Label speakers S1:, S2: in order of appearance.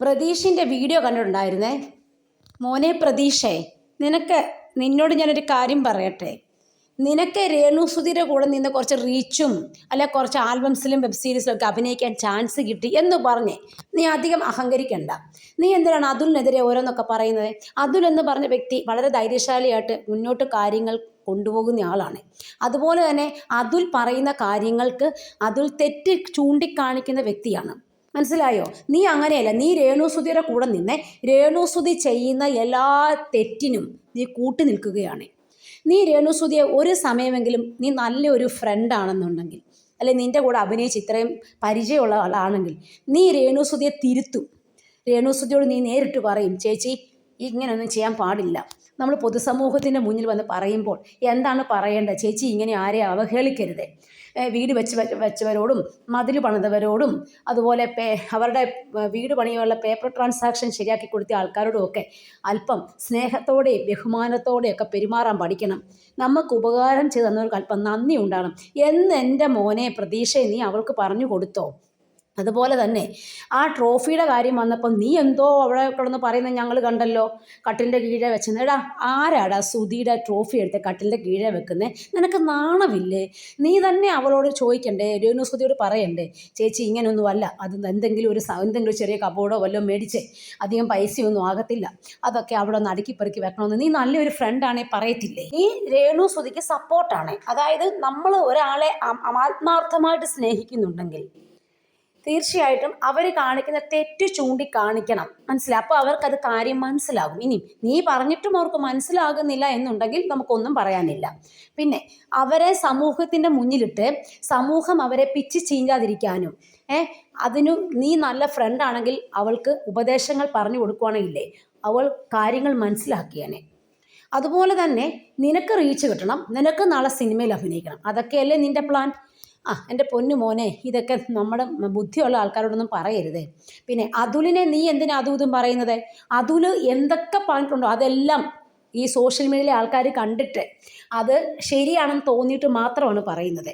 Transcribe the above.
S1: പ്രതീഷിന്റെ video കണ്ടിട്ടുണ്ടായിരുന്നേ? മോനെ പ്രതീഷേ നിനക്ക് നിന്നോട് ഞാനൊരു കാര്യം പറയട്ടെ. നിനക്ക് രേണു രേണുസുധിയുടെ കൂടെ നിന്ന് കുറച്ച് റീച്ചും അല്ലെ കുറച്ച് ആൽബംസിലും വെബ് സീരീസിലും ഒക്കെ അഭിനയിക്കാൻ ചാൻസ് കിട്ടി എന്ന് പറഞ്ഞ് നീ അധികം അഹങ്കരിക്കണ്ട. നീ എന്തിനാണ് അതുലിനെതിരെ ഓരോന്നൊക്കെ പറയുന്നത്? അതുൽ എന്ന് പറഞ്ഞ വ്യക്തി വളരെ ധൈര്യശാലിയായിട്ട് മുന്നോട്ട് കാര്യങ്ങൾ കൊണ്ടുപോകുന്ന ആളാണ്. അതുപോലെ തന്നെ അതുൽ പറയുന്ന കാര്യങ്ങൾക്ക് അതുൽ തെറ്റ് ചൂണ്ടിക്കാണിക്കുന്ന വ്യക്തിയാണ്. മനസ്സിലായോ? നീ അങ്ങനെയല്ല. നീ രേണുസുതിയുടെ കൂടെ നിന്ന് രേണുസുതി ചെയ്യുന്ന എല്ലാ തെറ്റിനും നീ കൂട്ടി നിൽക്കുകയാണ്. നീ രേണുസുതിയെ ഒരു സമയമെങ്കിലും നീ നല്ലൊരു ഫ്രണ്ടാണെന്നുണ്ടെങ്കിൽ അല്ലെ നിന്റെ കൂടെ അഭിനയിച്ച് ഇത്രയും പരിചയമുള്ള ആളാണെങ്കിൽ നീ രേണുസുതിയെ തിരുത്തും. രേണുസുതിയോട് നീ നേരിട്ട് പറയും ചേച്ചി ഇങ്ങനെയൊന്നും ചെയ്യാൻ പാടില്ല. നമ്മൾ പൊതുസമൂഹത്തിന്റെ മുന്നിൽ വന്ന് പറയുമ്പോൾ എന്താണ് പറയേണ്ടത്? ചേച്ചി ഇങ്ങനെ ആരെ അവഹേളിക്കരുത്? വീട് വെച്ച് വെച്ചവരോടും മതിൽ പണിതവരോടും അതുപോലെ പേ അവരുടെ വീട് പണിയുള്ള പേപ്പർ ട്രാൻസാക്ഷൻ ശരിയാക്കി കൊടുത്ത ആൾക്കാരോടും ഒക്കെ അല്പം സ്നേഹത്തോടെയും ബഹുമാനത്തോടെയൊക്കെ പെരുമാറാൻ പഠിക്കണം. നമുക്ക് ഉപകാരം ചെയ്ത് തന്നവർക്ക് അല്പം നന്ദി ഉണ്ടാകണം. എന്ന് എന്റെ മോനെ പ്രതീക്ഷയെ നീ അവൾക്ക് പറഞ്ഞു കൊടുത്തോ? അതുപോലെ തന്നെ ആ ട്രോഫിയുടെ കാര്യം വന്നപ്പോൾ നീ എന്തോ അവിടെ കിടന്ന് പറയുന്നത് ഞങ്ങൾ കണ്ടല്ലോ. കട്ടിലിന്റെ കീഴെ വെച്ചെന്ന്. ആരാടാ സുധിയുടെ ട്രോഫി എടുത്ത് കട്ടിലിന്റെ കീഴെ വെക്കുന്നത് നിനക്ക് നാണമില്ലേ? നീ തന്നെ അവളോട് ചോദിക്കണ്ടേ? രേണു സുധിയോട് പറയണ്ടേ? ചേച്ചി ഇങ്ങനെയൊന്നും അല്ല. അത് എന്തെങ്കിലും ഒരു എന്തെങ്കിലും ചെറിയ കബോർഡോ വല്ലതും മേടിച്ചേ. അധികം പൈസയൊന്നും ആകത്തില്ല. അതൊക്കെ അവിടെ ഒന്ന് അടുക്കി പെറുക്കി വെക്കണമെന്ന്. നീ നല്ലൊരു ഫ്രണ്ടാണേ പറയത്തില്ലേ? നീ രേണു സുധിക്ക് സപ്പോർട്ടാണ് അതായത് നമ്മൾ ഒരാളെ ആത്മാർത്ഥമായിട്ട് സ്നേഹിക്കുന്നുണ്ടെങ്കിൽ. തീർച്ചയായിട്ടും അവർ കാണിക്കുന്ന തെറ്റ് ചൂണ്ടിക്കാണിക്കണം. മനസ്സിലായി അപ്പോൾ അവർക്കത് കാര്യം മനസ്സിലാകും. ഇനി നീ പറഞ്ഞിട്ടും അവർക്ക് മനസ്സിലാകുന്നില്ല എന്നുണ്ടെങ്കിൽ നമുക്കൊന്നും പറയാനില്ല. പിന്നെ അവരെ സമൂഹത്തിന്റെ മുന്നിലിട്ട് സമൂഹം അവരെ പിച്ച് ചീഞ്ചാതിരിക്കാനും ഏ അതിനു നീ നല്ല ഫ്രണ്ട് ആണെങ്കിൽ അവൾക്ക് ഉപദേശങ്ങൾ പറഞ്ഞു കൊടുക്കുകയാണെങ്കിലേ അവൾ കാര്യങ്ങൾ മനസ്സിലാക്കിയാനെ. അതുപോലെ തന്നെ നിനക്ക് റീച്ച് കിട്ടണം. നിനക്ക് നാളെ സിനിമയിൽ അഭിനയിക്കണം. അതൊക്കെയല്ലേ നിന്റെ പ്ലാൻ ആ എന്റെ പൊന്നു മോനെ ഇതൊക്കെ നമ്മുടെ ബുദ്ധിയുള്ള ആൾക്കാരോടൊന്നും പറയരുതേ. പിന്നെ അതുലിനെ നീ എന്തിനാ അതും ഇതും പറയുന്നത്? അതുൽ എന്തൊക്കെ പറഞ്ഞിട്ടുണ്ടോ? അതെല്ലാം ഈ സോഷ്യൽ മീഡിയയിലെ ആൾക്കാർ കണ്ടിട്ട് അത് ശരിയാണെന്ന് തോന്നിയിട്ട് മാത്രമാണ് പറയുന്നത്.